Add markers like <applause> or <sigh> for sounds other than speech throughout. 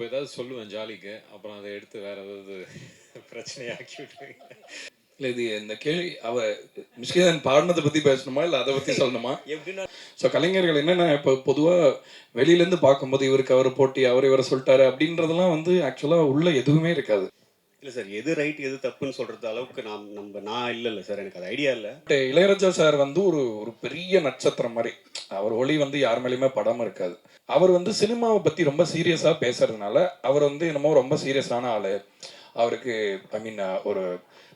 இப்போ ஏதாவது சொல்லுவேன் ஜாலிக்கு அப்புறம் அதை எடுத்து வேற ஏதாவது பிரச்சனையாக்கி விட்டுருவீங்க இல்ல இது இந்த கேள்வி அவ மிஷ்கிதன் பாடினதை பத்தி பேசணுமா இல்ல அதை பத்தி சொல்லணுமா? எப்படின்னா ஸோ கலைஞர்கள் என்னன்னா இப்போ பொதுவா வெளியில இருந்து பார்க்கும்போது இவருக்கு அவர் போட்டி அவர் இவரை சொல்லிட்டாரு அப்படின்றதெல்லாம் வந்து ஆக்சுவலா உள்ள எதுவுமே இருக்காது. இல்லை சார் எது ரைட் எது தப்புன்னு சொல்றது அளவுக்கு நான் நம்ம நான் இல்லை இல்லை சார் எனக்கு அது ஐடியா இல்லை. இளையராஜா சார் வந்து ஒரு ஒரு பெரிய நட்சத்திரம் மாதிரி. அவர் ஒளி வந்து யார் மேலேயுமே படாம இருக்காது. அவர் வந்து சினிமாவை பத்தி ரொம்ப சீரியஸா பேசுறதுனால அவர் வந்து என்னமோ ரொம்ப சீரியஸான ஆளு. அவருக்கு ஐ மீன் ஒரு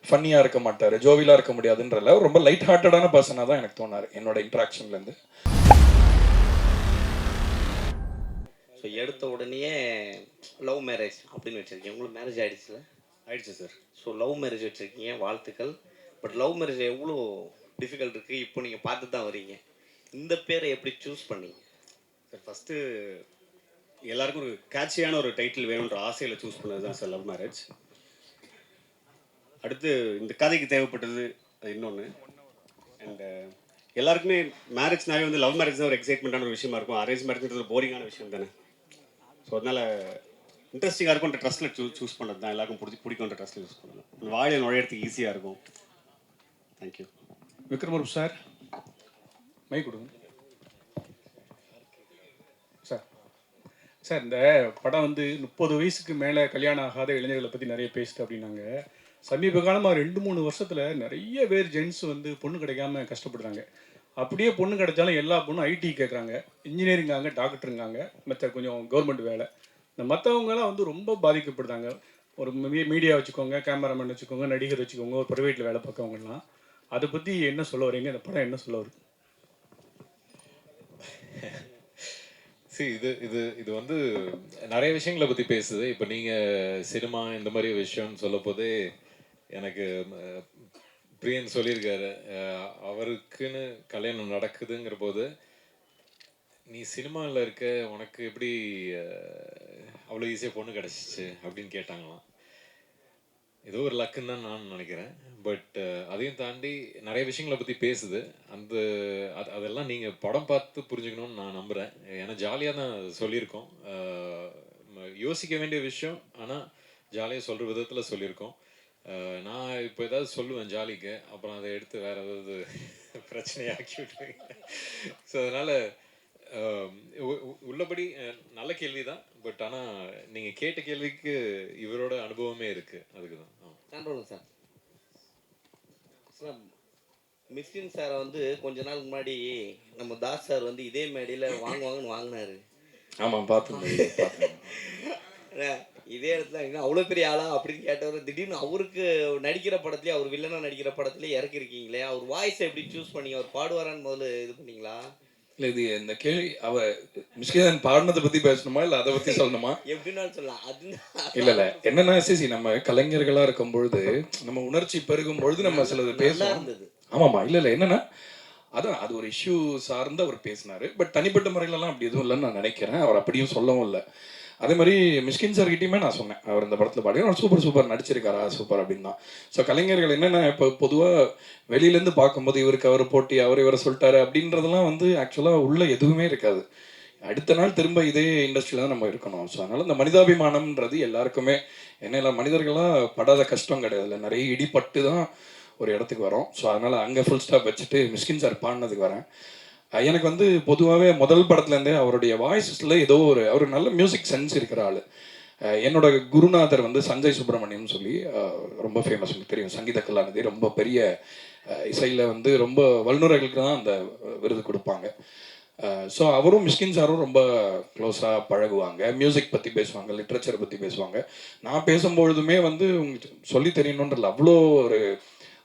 ஃபன்னியா இருக்க மாட்டாரு ஜோவிலா இருக்க முடியாதுன்றல ரொம்ப லைட் ஹார்ட்டடான பர்சனாக தான் எனக்கு தோணாரு என்னோட இன்ட்ராக்ஷன்ல இருந்து. ஸோ எடுத்த உடனேயே லவ் மேரேஜ் அப்படின்னு வச்சிருக்கீங்க. உங்களுக்கு மேரேஜ் ஆயிடுச்சுல? ஆயிடுச்சு சார் ஸோ லவ் மேரேஜ் வச்சிருக்கீங்க வாழ்த்துக்கள். பட் லவ் மேரேஜ் எவ்வளோ டிஃபிகல்ட் இருக்குது இப்போ நீங்கள் பார்த்து தான் வரீங்க இந்த பேரை எப்படி சூஸ் பண்ணீங்க சார் ஃபஸ்ட்டு எல்லாருக்கும் ஒரு கேட்சியான ஒரு டைட்டில் வேணுன்ற ஆசையில் சூஸ் பண்ணது தான் சார் லவ் மேரேஜ் அடுத்து இந்த கதைக்கு தேவைப்பட்டது அது இன்னொன்று அண்ட் எல்லாருக்குமே மேரேஜ்னாவே வந்து லவ் மேரேஜ் தான் ஒரு எக்ஸைட்மெண்ட்டான ஒரு விஷயமா இருக்கும். அரேஞ்ச் மேரேஜ்ன்றது போரிங்கான விஷயம் தானே? ஸோ அதனால் இன்ட்ரெஸ்டிங்காக இருக்கும்ன்ற ட்ரஸ்ட்டில் சூ சூஸ் பண்ணது தான் எல்லாருக்கும் பிடிச்சி பிடிக்கும்ன்ற ட்ரஸ்ட்டில் யூஸ் பண்ணலாம் வாழையை நுழையிறதுக்கு ஈஸியாக இருக்கும். தேங்க்யூ விக்ரமரூப் சார் மை கொடுங்க. சார் சார் இந்த படம் வந்து முப்பது வயசுக்கு மேலே கல்யாணம் ஆகாத இளைஞர்களை பற்றி நிறைய பேசுது அப்படின்னாங்க. சமீப காலமாக ரெண்டு மூணு வருஷத்தில் நிறைய பேர் ஜென்ஸ் வந்து பொண்ணு கிடைக்காம கஷ்டப்படுறாங்க. அப்படியே பொண்ணு கிடைச்சாலும் எல்லா பொண்ணும் ஐடி கேட்குறாங்க இன்ஜினியரிங்காங்க டாக்டருங்காங்க மற்ற கொஞ்சம் கவர்மெண்ட் வேலை. இந்த மற்றவங்கலாம் வந்து ரொம்ப பாதிக்கப்படுறாங்க. ஒரு மீ- மீடியா வச்சுக்கோங்க கேமராமேன் வச்சுக்கோங்க நடிகர் வச்சுக்கோங்க ஒரு ப்ரைவேட்டில் வேலை பார்க்கவங்கலாம் அதை பற்றி என்ன சொல்ல வரீங்க இந்த படம் என்ன சொல்ல வருது? சி இது இது இது வந்து நிறைய விஷயங்களை பற்றி பேசுது. இப்போ நீங்கள் சினிமா இந்த மாதிரி விஷயம்னு சொல்ல போதே எனக்கு பிரியன் சொல்லியிருக்காரு. அவருக்குன்னு கல்யாணம் நடக்குதுங்கிற போது நீ சினிமாவில் இருக்க உனக்கு எப்படி அவ்வளோ ஈஸியாக பொண்ணு கிடச்சிச்சு? அப்படின்னு கேட்டாங்களாம். ஏதோ ஒரு லக்குன்னு தான் நான் நினைக்கிறேன். பட் uh, அதையும் தாண்டி நிறைய விஷயங்களை பற்றி பேசுது. அந்த அது அதெல்லாம் நீங்கள் படம் பார்த்து புரிஞ்சுக்கணும்னு நான் நம்புகிறேன் ஏன்னா ஜாலியாக தான் சொல்லியிருக்கோம். யோசிக்க வேண்டிய விஷயம். ஆனால் ஜாலியாக சொல்கிற விதத்தில் சொல்லியிருக்கோம். நான் இப்போ ஏதாவது சொல்லுவேன் ஜாலிக்கு. அப்புறம் அதை எடுத்து வேற ஏதாவது <laughs> பிரச்சனையாக்கி விட்டுருங்க ஸோ அதனால் உள்ளபடி நல்ல கேள்வி தான் பட் ஆனால் நீங்கள் கேட்ட கேள்விக்கு இவரோட அனுபவமே இருக்குது அதுக்கு தான் ஆமாம் சார். சார் மிஸ்கின் சாரை வந்து கொஞ்ச நாள் முன்னாடி நம்ம தாஸ் சார் வந்து இதே மேடையில் வாங்குவாங்கன்னு வாங்கினாரு. ஆமா பார்த்து பார்த்தேன் இதே இடத்துல என்ன அவ்வளோ பெரிய ஆளா அப்படின்னு கேட்டவர் திடீர்னு அவருக்கு நடிக்கிற படத்துலேயே அவர் வில்லனா நடிக்கிற படத்துலேயே இறக்கிருக்கீங்களே அவர் வாய்ஸ் எப்படி சூஸ் பண்ணீங்க? அவர் பாடுவாரான்னு முதல்ல இது பண்ணீங்களா? இல்ல இது இந்த கேள்வி அவ மிஷ்கிதன் பாடினதை பத்தி பேசணுமா இல்ல அதை பத்தி சொல்லணுமா? எப்படின்னாலும் சொல்லலாம். அது இல்ல இல்ல. என்னன்னா சிசி நம்ம கலைஞர்களா இருக்கும் பொழுது நம்ம உணர்ச்சி பெருகும் பொழுது நம்ம சிலது இருந்தது. ஆமாமா இல்ல இல்ல. என்னன்னா அதான் அது ஒரு இஷ்யூ சார்ந்து அவர் பேசினாரு. பட் தனிப்பட்ட முறையிலலாம் அப்படி எதுவும் இல்லைன்னு நான் நினைக்கிறேன். அவர் அப்படியும் சொல்லவும் இல்லை. அதே மாதிரி மிஸ்கின் சார் கிட்டயுமே நான் சொன்னேன். அவர் இந்த படத்தில் பாடி அவர் சூப்பர் சூப்பர் நடிச்சிருக்காரா சூப்பர் அப்படின்னு. தான் ஸோ கலைஞர்கள் என்னென்ன இப்போ பொதுவாக வெளியிலேருந்து பார்க்கும்போது இவருக்கு அவர் போட்டி அவர் இவரை சொல்லிட்டாரு அப்படின்றதெல்லாம் வந்து ஆக்சுவலாக உள்ள எதுவுமே இருக்காது. அடுத்த நாள் திரும்ப இதே இண்டஸ்ட்ரியில் தான் நம்ம இருக்கணும். ஸோ அதனால் இந்த மனிதாபிமானம்ன்றது எல்லாருக்குமே என்ன இல்லை மனிதர்களாக படாத கஷ்டம் கிடையாது. இல்லை நிறைய இடிபட்டு தான் ஒரு இடத்துக்கு வரோம். ஸோ அதனால் அங்கே ஃபுல் ஸ்டாப் வச்சுட்டு மிஸ்கின் சார் பாடினதுக்கு வரேன். எனக்கு வந்து பொதுவாகவே முதல் படத்துலேருந்தே அவருடைய வாய்ஸில் ஏதோ ஒரு அவர் நல்ல மியூசிக் சென்ஸ் இருக்கிற ஆள். என்னோட குருநாதர் வந்து சஞ்சய் சுப்பிரமணியம் சொல்லி ரொம்ப ஃபேமஸ் உங்களுக்கு தெரியும். சங்கீத கலாநிதி ரொம்ப பெரிய இசையில் வந்து ரொம்ப வல்லுநர்களுக்கு தான் அந்த விருது கொடுப்பாங்க. ஸோ அவரும் மிஸ்கின் சாரும் ரொம்ப க்ளோஸாக பழகுவாங்க. மியூசிக் பற்றி பேசுவாங்க லிட்ரேச்சர் பற்றி பேசுவாங்க. நான் பேசும்பொழுதுமே வந்து உங்களுக்கு சொல்லி தெரியணுன்றல அவ்வளோ ஒரு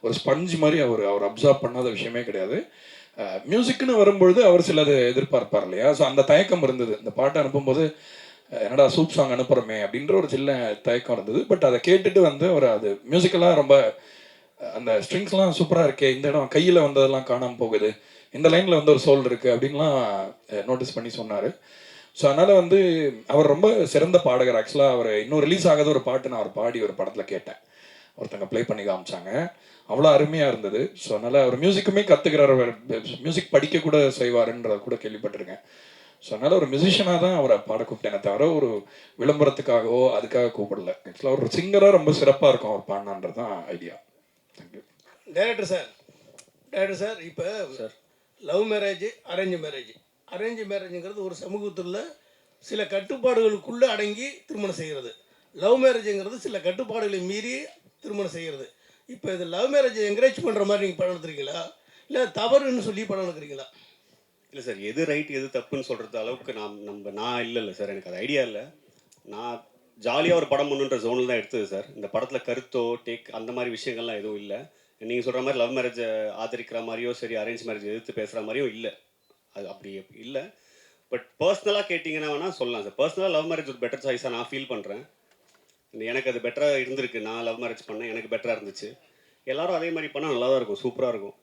ஒரு ஸ்பஞ்ச் மாதிரி அவர் அவர் அப்சர்வ் பண்ணாத விஷயமே கிடையாது. மியூசிக்னு வரும்பொழுது அவர் சிலது எதிர்பார்ப்பார் இல்லையா? ஸோ அந்த தயக்கம் இருந்தது. இந்த பாட்டை அனுப்பும்போது என்னடா சூப் சாங் அனுப்புகிறோமே அப்படின்ற ஒரு சின்ன தயக்கம் இருந்தது. பட் அதை கேட்டுட்டு வந்து அவர் அது மியூசிக்கலாக ரொம்ப அந்த ஸ்ட்ரிங்ஸ்லாம் சூப்பராக இருக்கே இந்த இடம் கையில் வந்ததெல்லாம் காணாமல் போகுது இந்த லைனில் வந்து ஒரு சோல் இருக்குது அப்படின்லாம் நோட்டீஸ் பண்ணி சொன்னார். ஸோ அதனால் வந்து அவர் ரொம்ப சிறந்த பாடகர். ஆக்சுவலாக அவர் இன்னும் ரிலீஸ் ஆகாத ஒரு பாட்டு நான் அவர் பாடி ஒரு படத்தில் கேட்டேன். ஒருத்தங்க ப்ளே பண்ணி காமிச்சாங்க. அவ்வளோ அருமையாக இருந்தது. ஸோ அதனால் அவர் மியூசிக்குமே கற்றுக்கிறார் அவர் மியூசிக் படிக்க கூட செய்வாருன்றத கூட கேள்விப்பட்டிருக்கேன். ஸோ அதனால ஒரு மியூசிஷியனாக தான் அவரை பாட கூப்பிட்டேனே தவிர ஒரு விளம்பரத்துக்காகவோ அதுக்காக கூப்பிடல. ஆக்சுவலாக ஒரு சிங்கராக ரொம்ப சிறப்பாக இருக்கும் அவர் பாடினான்றது தான் idea thank you director sir director sir இப்போ love marriage arrange marriage arrange மேரேஜுங்கிறது ஒரு சமூகத்தில் சில கட்டுப்பாடுகளுக்குள்ளே அடங்கி திருமணம் செய்கிறது. லவ் மேரேஜுங்கிறது சில கட்டுப்பாடுகளை மீறி திருமணம் செய்கிறது. இப்போ இது லவ் மேரேஜ் என்கரேஜ் பண்ணுற மாதிரி நீங்கள் படம் எடுத்துருக்கீங்களா? இல்லை தவறுன்னு சொல்லி படம் எடுக்கிறீங்களா? இல்லை சார் எது ரைட் எது தப்புன்னு சொல்கிறது அளவுக்கு நான் நம்ம நான் இல்லை இல்லை சார் எனக்கு அது ஐடியா இல்லை. நான் ஜாலியாக ஒரு படம் பண்ணுன்ற ஜோனில் தான் எடுத்தது சார் இந்த படத்தில் கருத்தோ டேக் அந்த மாதிரி விஷயங்கள்லாம் எதுவும் இல்லை. நீங்கள் சொல்கிற மாதிரி லவ் மேரேஜை ஆதரிக்கிற மாதிரியோ சரி அரேஞ்ச் மேரேஜ் எதிர்த்து பேசுகிற மாதிரியும் இல்லை. அது அப்படி இல்லை. பட் பர்சனலாக கேட்டிங்கன்னா வேணால் சொல்லலாம் சார் பர்சனலாக லவ் மேரேஜ் ஒரு பெட்டர் சாய்ஸாக நான் ஃபீல் பண்ணுறேன் எனக்கு அது பெட்டராக இருந்திருக்கு. நான் லவ் மேரேஜ் பண்ணேன். எனக்கு பெட்டராக இருந்துச்சு. எல்லாரும் அதே மாதிரி பண்ணால் நல்லா தான் இருக்கும். சூப்பராக இருக்கும்.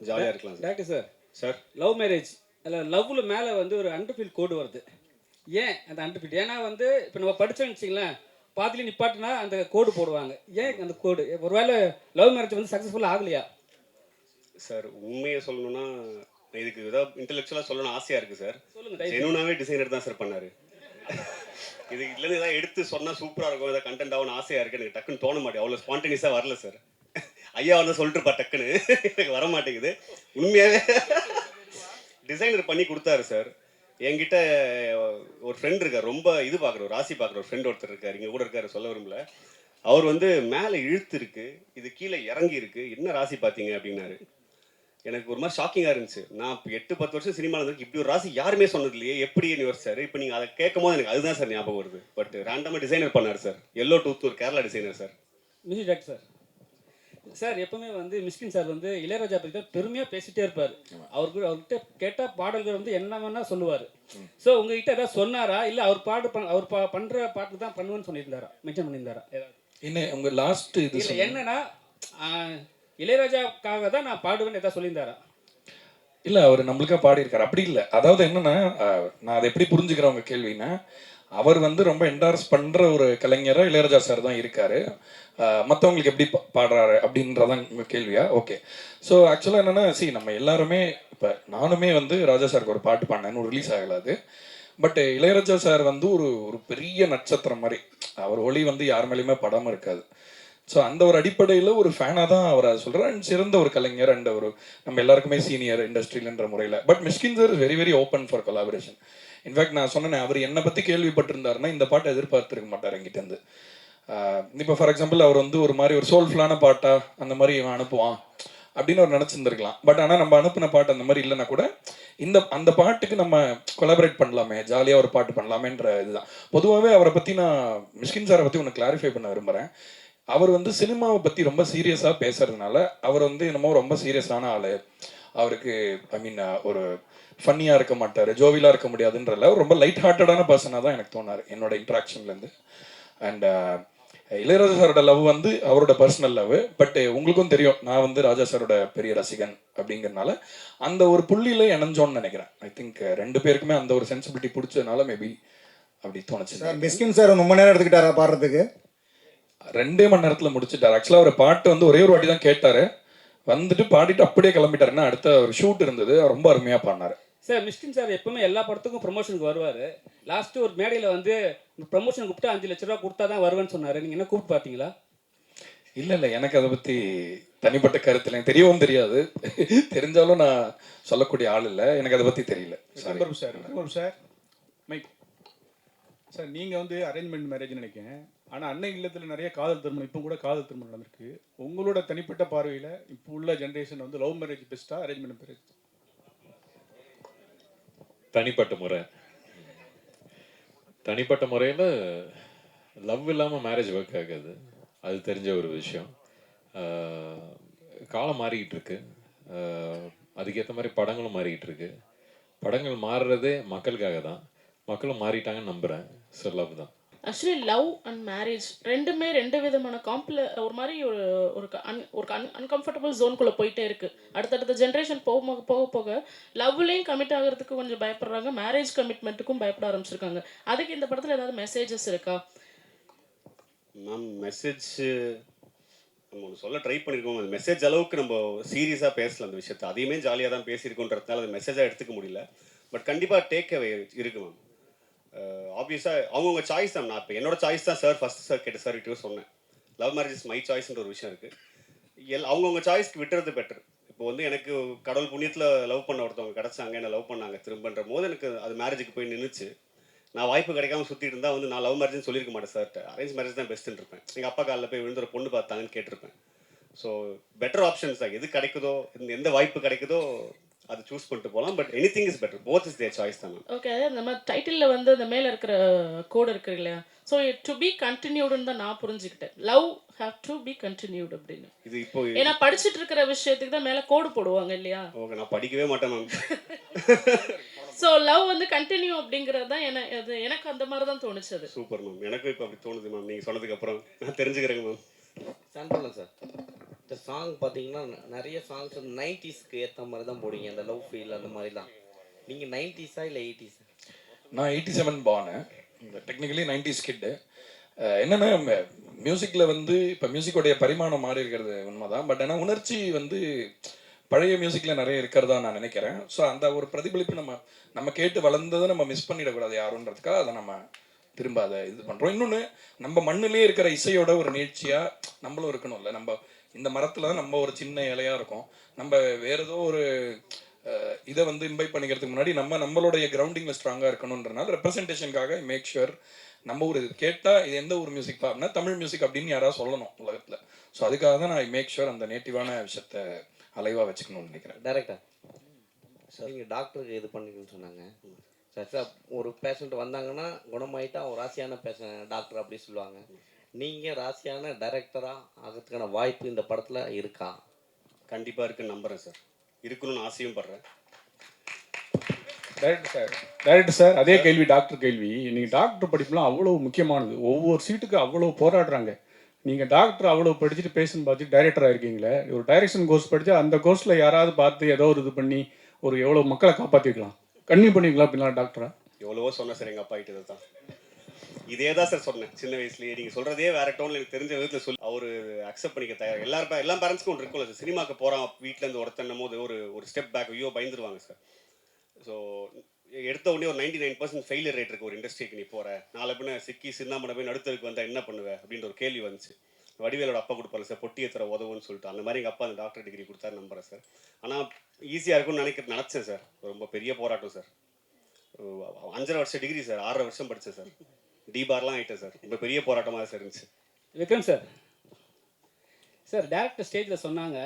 ஜாலியாக இருக்கலாம். Sir doctor sir sir love marriage அதில் லவ்ல மேலே வந்து ஒரு அண்டர்ஃபீல் கோடு வருது. ஏன் அந்த அண்டர்ஃபீல் ஏன்னா வந்து இப்போ நம்ம படிச்சோம்னு வச்சிங்களேன் பாதியில நிப்பாட்டினா அந்த கோடு போடுவாங்க. ஏன் அந்த கோடு ஒருவேளை லவ் மேரேஜ் வந்து சக்ஸஸ்ஃபுல்லாக ஆகலையா? சார் உண்மையை சொல்லணும்னா இதுக்கு ஏதாவது இன்டெலெக்சுவலாக சொல்லணும்னு ஆசையாக இருக்குது சார் சொல்லுங்க தயவு ஜெனுனாவே டிசைனர் தான் சார் பண்ணாரு. <laughs> இது இல்லைன்னு ஏதாவது எடுத்து சொன்னால் சூப்பராக இருக்கும். ஏதாவது கண்டென்ட் ஆகும் ஆசையாக இருக்கு எனக்கு டக்குன்னு தோண மாட்டேன் அவ்வளோ ஸ்பான்டேனியஸாக வரல சார் ஐயா வந்து சொல்லிட்டுப்பா டக்குன்னு. எனக்கு வர மாட்டேங்குது. உண்மையாகவே டிசைனர் பண்ணி கொடுத்தாரு சார் என்கிட்ட ஒரு ஃப்ரெண்ட் இருக்கார். ரொம்ப இது பார்க்குற ஒரு ராசி பார்க்குற ஒரு ஃப்ரெண்ட் ஒருத்தர் இருக்கார். இங்கே கூட இருக்காரு சொல்ல விரும்பல. அவர் வந்து மேலே இழுத்து இருக்கு இது கீழே இறங்கி இருக்கு என்ன ராசி பார்த்தீங்க அப்படின்னாரு. எனக்கு ஒரு மாதிரி ஷாக்கிங்காக இருந்துச்சு. நான் இப்போ எட்டு பத்து வருஷம் சினிமாவில் இருந்து இப்படி ஒரு ராசி யாருமே சொன்னது இல்லையே. எப்படி யோசிச்சார் இப்போ நீங்கள் அதை கேட்கும் போது எனக்கு அதுதான் சார் ஞாபகம் வருது. பட் ரேண்டமாக டிசைனர் பண்ணார் சார். எல்லோ டூத் ஒரு Kerala designer sir. Music doctor sir. Sir எப்பவுமே வந்து மிஸ்கின் சார் வந்து இளையராஜா பற்றி தான் பெருமையாக பேசிட்டே இருப்பார். அவருக்கு அவர்கிட்ட கேட்டால் பாடல்கள் வந்து என்ன வேணா சொல்லுவார். ஸோ உங்ககிட்ட ஏதாவது சொன்னாரா? இல்லை அவர் பாடு பண் அவர் பா பண்ணுற பாட்டு தான் பண்ணுவேன்னு சொல்லியிருந்தாரா? மென்ஷன் பண்ணியிருந்தாரா? ஏதாவது? என்ன உங்கள் லாஸ்ட் இது என்னன்னா இளையராஜாக்காக தான் நான் பாடுவேன்னு ஏதாவது சொல்லியிருந்தாரா? இல்லை அவர் நம்மளுக்காக பாடியிருக்காரு. அப்படி இல்லை. அதாவது என்னன்னா நான் அதை எப்படி புரிஞ்சுக்கிறேன் உங்க கேள்வின்னா அவர் வந்து ரொம்ப என்டார்ஸ் பண்ணுற ஒரு கலைஞராக இளையராஜா சார் தான் இருக்காரு. மற்றவங்களுக்கு எப்படி பா- பாடுறாரு அப்படின்றதான் உங்கள் கேள்வியா? ஓகே ஸோ ஆக்சுவலாக என்னென்னா சி நம்ம எல்லாருமே இப்போ நானுமே வந்து ராஜா சாருக்கு ஒரு பாட்டு பாடினேன்னு ரிலீஸ் ஆகலாது பட் இளையராஜா சார் வந்து ஒரு ஒரு பெரிய நட்சத்திரம் மாதிரி. அவர் ஒளி வந்து யார் மேலேயுமே படாம இருக்காது. ஸோ அந்த ஒரு அடிப்படையில் ஒரு ஃபேனாக தான் அவரை சொல்கிறேன் அண்ட் சிறந்த ஒரு கலைஞர் அண்ட் ஒரு நம்ம எல்லாருக்குமே சீனியர் இண்டஸ்ட்ரியில்ன்ற முறையில். But Mysskin sir very very open for collaboration in fact நான் சொன்னேன் அவர் என்னை பற்றி கேள்விப்பட்டிருந்தாருன்னா இந்த பாட்டை எதிர்பார்த்துருக்க மாட்டார் எங்கிட்டேருந்து இப்போ ஃபார் எக்ஸாம்பிள் அவர் வந்து ஒரு மாதிரி ஒரு சோல்ஃபுல்லான பாட்டா அந்த மாதிரி இவன் அனுப்புவான் அப்படின்னு அவர் நினச்சிருந்துருக்கலாம். பட் ஆனால் நம்ம அனுப்பின பாட்டு அந்த மாதிரி இல்லைன்னா கூட இந்த அந்த பாட்டுக்கு நம்ம கொலாபரேட் பண்ணலாமே ஜாலியாக ஒரு பாட்டு பண்ணலாமேன்ற இதுதான். பொதுவாகவே அவரை பற்றி நான் மிஸ்கின் சாரை பற்றி ஒன்று கிளாரிஃபை பண்ண விரும்புகிறேன் அவர் வந்து சினிமாவை பற்றி ரொம்ப சீரியஸாக பேசுறதுனால அவர் வந்து என்னமோ ரொம்ப சீரியஸான ஆள். அவருக்கு ஐ மீன் ஒரு ஃபன்னியாக இருக்க மாட்டார் ஜோவிலாக இருக்க முடியாதுன்றல ரொம்ப லைட் ஹார்ட்டடான பர்சனாக தான் எனக்கு தோணார் என்னோட இன்ட்ராக்ஷன்லேருந்து அண்ட் இளையராஜா சாரோட லவ் வந்து அவரோட பர்சனல் லவ் பட் உங்களுக்கும் தெரியும் நான் வந்து ராஜா சாரோட பெரிய ரசிகன் அப்படிங்கறனால அந்த ஒரு புள்ளியில இணைஞ்சோன்னு நினைக்கிறேன். ஐ திங்க் ரெண்டு பேருக்குமே அந்த ஒரு சென்சிபிலிட்டி பிடிச்சதுனால மேபி அப்படி தோணுச்சு. சார் மிஸ்கின் சார் ரொம்ப நேரம் எடுத்துக்கிட்டாரா பாடுறதுக்கு? ரெண்டே மணி நேரத்துல முடிச்சிட்டாரு. ஆக்சுவலா ஒரு பாட்டு வந்து ஒரே ஒரு வாட்டி தான் கேட்டாரு. வந்துட்டு பாடிட்டு அப்படியே கிளம்பிட்டாருன்னா அடுத்த ஒரு ஷூட் இருந்தது. ரொம்ப அருமையா பாடினாரு. சார் மிஸ்கின் சார் எப்பவுமே எல்லா படத்துக்கும் ப்ரொமோஷனுக்கு வருவார். லாஸ்ட்டு ஒரு மேடையில் வந்து ப்ரொமோஷன் கூப்பிட்டு அஞ்சு லட்ச ரூபா கொடுத்தா தான் வருவேன்னு சொன்னார். நீங்கள் என்ன கூப்பிட்டு பார்த்தீங்களா இல்ல இல்ல. எனக்கு அதை பத்தி தனிப்பட்ட கருத்து இல்லை. எனக்கு தெரியவும் தெரியாது. தெரிஞ்சாலும் நான் சொல்லக்கூடிய ஆள் இல்ல. எனக்கு அதை பத்தி தெரியல. Sorry sir. மைக் சார் நீங்கள் வந்து அரேஞ்ச்மெண்ட் மேரேஜ் நினைக்கிறேன். ஆனால் அன்னை இல்லத்தில் நிறைய காதல் திருமணம் இப்போ கூட காதல் திருமணம் நடந்திருக்கு. உங்களோட தனிப்பட்ட பார்வையில் இப்போ உள்ள ஜென்ரேஷன் வந்து லவ் மேரேஜ் பெஸ்ட்டா அரேஞ்ச்மெண்ட் மேரேஜ் தனிப்பட்ட முறை. தனிப்பட்ட முறையில் லவ் இல்லாமல் மேரேஜ் ஒர்க் ஆகாது. அது தெரிஞ்ச ஒரு விஷயம். காலம் மாறிக்கிட்டு இருக்கு. அதுக்கேற்ற மாதிரி படங்களும் மாறிக்கிட்டு இருக்கு. படங்கள் மாறுறதே மக்களுக்காக தான். மக்களும் மாறிட்டாங்கன்னு நம்புகிறேன் ஸோ லவ் தான். ஆக்சுவலி லவ் அண்ட் மேரேஜ் ரெண்டுமே ரெண்டு விதமான காம்ப்ள ஒரு மாதிரி ஒரு ஒரு க- un- ஒரு அன் அன்கம்ஃபர்டபுள் ஜோனுக்குள்ளே போயிட்டே இருக்கு. அடுத்தடுத்த ஜென்ரேஷன் போக போக போக லவ்லையும் கமிட் ஆகிறதுக்கு கொஞ்சம் பயப்படுறாங்க மேரேஜ் கமிட்மெண்ட்டுக்கும் பயப்பட ஆரம்பிச்சிருக்காங்க. அதுக்கு இந்த படத்தில் ஏதாவது மெசேஜஸ் இருக்கா? மேம் மெசேஜ் நம்ம ஒன்று சொல்ல ட்ரை பண்ணியிருக்கோம் அந்த மெசேஜ் அளவுக்கு நம்ம சீரியஸாக பேசல அந்த விஷயத்தை. அதையுமே ஜாலியாக தான் பேசியிருக்கோன்றதுனால அது மெசேஜாக எடுத்துக்க முடியல. பட் கண்டிப்பாக டேக் அவே இருக்கு மேம் Uh, ஆப்வியஸாக அவங்கவுங்க சாய்ஸ் தான். நான் இப்போ என்னோட சாய்ஸ் தான் சார் ஃபஸ்ட் சார் கேட்ட சார் கிட்டே சொன்னேன். லவ் மேரேஜ் இஸ் மை சாய்ஸ்ன்ற ஒரு விஷயம் இருக்குது எல் அவங்கவுங்க சாய்ஸ்க்கு விட்டுறது பெட்டர் இப்போ வந்து எனக்கு கடவுள் புண்ணியத்தில் லவ் பண்ண ஒருத்தவங்க கிடச்சாங்க என்ன லவ் பண்ணாங்க திரும்பன்ற போது எனக்கு அது மேரேஜுக்கு போய் நின்றுச்சு நான் வாய்ப்பு கிடைக்காம சுற்றிட்டு இருந்தால் வந்து நான் லவ் மேரேஜ்னு சொல்லியிருக்க மாட்டேன் சார்ட்ட அரேஞ்ச் மேரேஜ் தான் பெஸ்ட்டுன்னு இருப்பேன். எங்கள் அப்பா காலில் போய் விழுந்துற பொண்ணு பார்த்தாங்கன்னு கேட்டிருப்பேன். ஸோ பெட்டர் ஆப்ஷன்ஸ் தான். எது கிடைக்குதோ இந்த எந்த வாய்ப்பு கிடைக்குதோ அதை சூஸ் பண்ணிட்டு போகலாம். But any thing is better both is their choice தான் மேம் ஓகே நம்ம டைட்டிலில் வந்து அந்த மேலே இருக்கிற கோடு இருக்கு இல்லையா? ஸோ டு பி கண்டினியூடுன்னு தான் நான் புரிஞ்சுக்கிட்டேன். Love have to be continued அப்படின்னு. இது இப்போ ஏன்னா படிச்சுட்டு இருக்கிற விஷயத்துக்கு தான் மேலே கோடு போடுவாங்க இல்லையா? ஓகே நான் படிக்கவே மாட்டேன் மேம் ஸோ லவ் வந்து கண்டினியூ அப்படிங்கிறது தான் என அது எனக்கு அந்த மாதிரி தான் தோணுச்சு அது. சூப்பர் மேம் எனக்கும் இப்போ அப்படி தோணுது மேம் நீங்கள் சொன்னதுக்கு அப்புறம் நான் தெரிஞ்சுக்கிறேங்க மேம் சார் இந்த சாங் பார்த்தீங்கன்னா நிறைய சாங்ஸ் வந்து நைன்டிஸ்க்கு ஏற்ற மாதிரி தான் போடுவீங்க. அந்த லவ் ஃபீல் அந்த மாதிரிலாம். நீங்கள் நைன்டிஸா இல்லை எயிட்டிஸா நான் எயிட்டி செவன் பானு டெக்னிக்கலி நைன்டிஸ் கிட்டு என்னென்னா மியூசிக்கில் வந்து இப்போ மியூசிக்கோடைய பரிமாணம் மாறி இருக்கிறது உண்மைதான். பட் ஆனால் உணர்ச்சி வந்து பழைய மியூசிக்கில் நிறைய இருக்கிறதா நான் நினைக்கிறேன். ஸோ அந்த ஒரு பிரதிபலிப்பு நம்ம நம்ம கேட்டு வளர்ந்ததை நம்ம மிஸ் பண்ணிடக்கூடாது யாருன்றதுக்காக அதை நம்ம திரும்ப அதை இது பண்ணுறோம் இன்னொன்று நம்ம மண்ணிலே இருக்கிற இசையோட ஒரு நீட்சியாக நம்மளும் இருக்கணும்ல. நம்ம இந்த மரத்தில் தான் நம்ம ஒரு சின்ன இலையாக இருக்கும். நம்ம வேற ஏதோ ஒரு இதை வந்து இம்பை பண்ணிக்கிறதுக்கு முன்னாடி நம்ம நம்மளுடைய கிரவுண்டிங்கில் ஸ்ட்ராங்காக இருக்கணுன்றனால ரெப்ரசன்டேஷனுக்காக மேக் ஷுர் நம்ம ஒரு கேட்டால் இது எந்த ஒரு மியூசிக் அப்படின்னா தமிழ் மியூசிக் அப்படின்னு யாராவது சொல்லணும் உலகத்தில். ஸோ அதுக்காக தான் நான் மேக் ஷுர் அந்த நேட்டிவான விஷயத்த அலைவாக வச்சுக்கணும்னு நினைக்கிறேன். டேரக்டா நீங்கள் டாக்டருக்கு இது பண்ணிக்கணும்னு சொன்னாங்க. சார் சார் ஒரு பேஷண்ட் வந்தாங்கன்னா குணமாயிட்டா ஒரு ராசியான பேஷண்ட் டாக்டர் அப்படி சொல்லுவாங்க. நீங்கள் ராசியான டைரக்டராக ஆகிறதுக்கான வாய்ப்பு இந்த படத்தில் இருக்கா? கண்டிப்பாக இருக்குன்னு நம்புகிறேன் சார் இருக்கணும்னு ஆசையும் படுறேன். டைரக்டர் சார் டைரக்டர் சார் அதே கேள்வி டாக்டர் கேள்வி. நீங்கள் டாக்டர் படிப்புலாம் அவ்வளோ முக்கியமானது. ஒவ்வொரு சீட்டுக்கு அவ்வளோ போராடுறாங்க. நீங்கள் டாக்டர் அவ்வளோ படிச்சுட்டு பேஷண்ட் பார்த்துட்டு டைரக்டராக இருக்கீங்களே ஒரு டைரக்ஷன் கோர்ஸ் படித்தா அந்த கோர்ஸில் யாராவது பார்த்து ஏதோ ஒரு இது பண்ணி ஒரு எவ்வளோ மக்களை காப்பாற்றிக்கலாம் கன்னியூ பண்ணிக்கலாம் அப்படின்னா டாக்டரா எவ்வளவோ சொன்னேன் சார் எங்கள் அப்பா கிட்ட தான் இதே தான் சார் சொன்னேன். சின்ன வயசுலயே நீங்கள் சொல்கிறதே வேற டோனில் எனக்கு தெரிஞ்ச விதத்தில் சொல்லி அவர் அக்செப்ட் பண்ணிக்க தயார் எல்லாரும் எல்லா பேரண்ட்ஸ்க்கும் ஒன்று இருக்கும்ல சார் சினிமாக்கு போகிறான் வீட்டிலேருந்து ஒருத்தன்னும் போது ஒரு ஒரு ஸ்டெப் பேக் ஐயோ பயந்துருவாங்க சார் ஸோ எடுத்த உடனே ஒரு ninety nine percent failure rate இருக்கு ஒரு இண்டஸ்ட்ரிக்கு நீ போகிற நாளை பின்ன சிக்கி சின்னாமணி போய் நடுத்தருக்கு வந்தால் என்ன பண்ணுவ? அப்படின்ற ஒரு கேள்வி வந்துச்சு. வடிவேலோட அப்பா கொடுப்பாரு சார் பொட்டியை தர உதவுன்னு சொல்லிட்டு. அந்த மாதிரி எங்கள் அப்பா அந்த டாக்டர் டிகிரி கொடுத்தாரு நம்புறேன் சார் ஆனால் ஈஸியாக இருக்கும்னு நினைக்க நினச்சேன் சார் ரொம்ப பெரிய போராட்டம் சார் அஞ்சரை வருஷம் டிகிரி சார் ஆறரை வருஷம் படித்தேன் சார் டி பார்லாம் ஆயிட்டேன் சார். ரொம்ப பெரிய போராட்டமாக சார் இருந்துச்சு. விக்ரம் சார். சார் டேரக்டர் ஸ்டேஜில் சொன்னாங்க.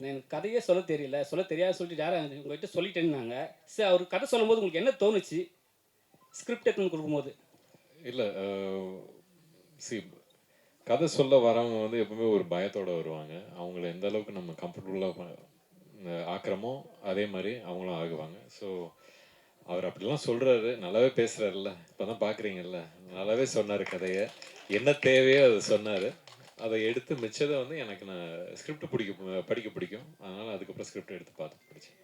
எனக்கு கதையே சொல்ல தெரியல. சொல்ல தெரியாது சொல்லிட்டு டேரக்டர் உங்கள்கிட்ட சொல்லிட்டேன்னாங்க. சார் அவர் கதை சொல்லும்போது உங்களுக்கு என்ன தோணுச்சு? ஸ்கிரிப்ட் எடுத்துன்னு கொடுக்கும்போது. இல்லை சி கதை சொல்ல வரவங்க வந்து எப்பவுமே ஒரு பயத்தோட வருவாங்க. அவங்கள எந்த அளவுக்கு நம்ம கம்ஃபர்டபுளாக ஆக்குறோமோ அதே மாதிரி அவங்களும் ஆகுவாங்க. ஸோ அவர் அப்படிலாம் சொல்கிறாரு நல்லாவே பேசுகிறாருல்ல இப்போ தான் பார்க்குறீங்கல்ல நல்லாவே சொன்னார் கதையை. என்ன தேவையோ அதை சொன்னார். அதை எடுத்து மிச்சதை வந்து எனக்கு நான் ஸ்கிரிப்ட் பிடிக்க படிக்க பிடிக்கும். அதனால் அதுக்கப்புறம் ஸ்கிரிப்ட் எடுத்து பார்த்து படித்தேன்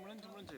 முடிஞ்சு முடிஞ்சு.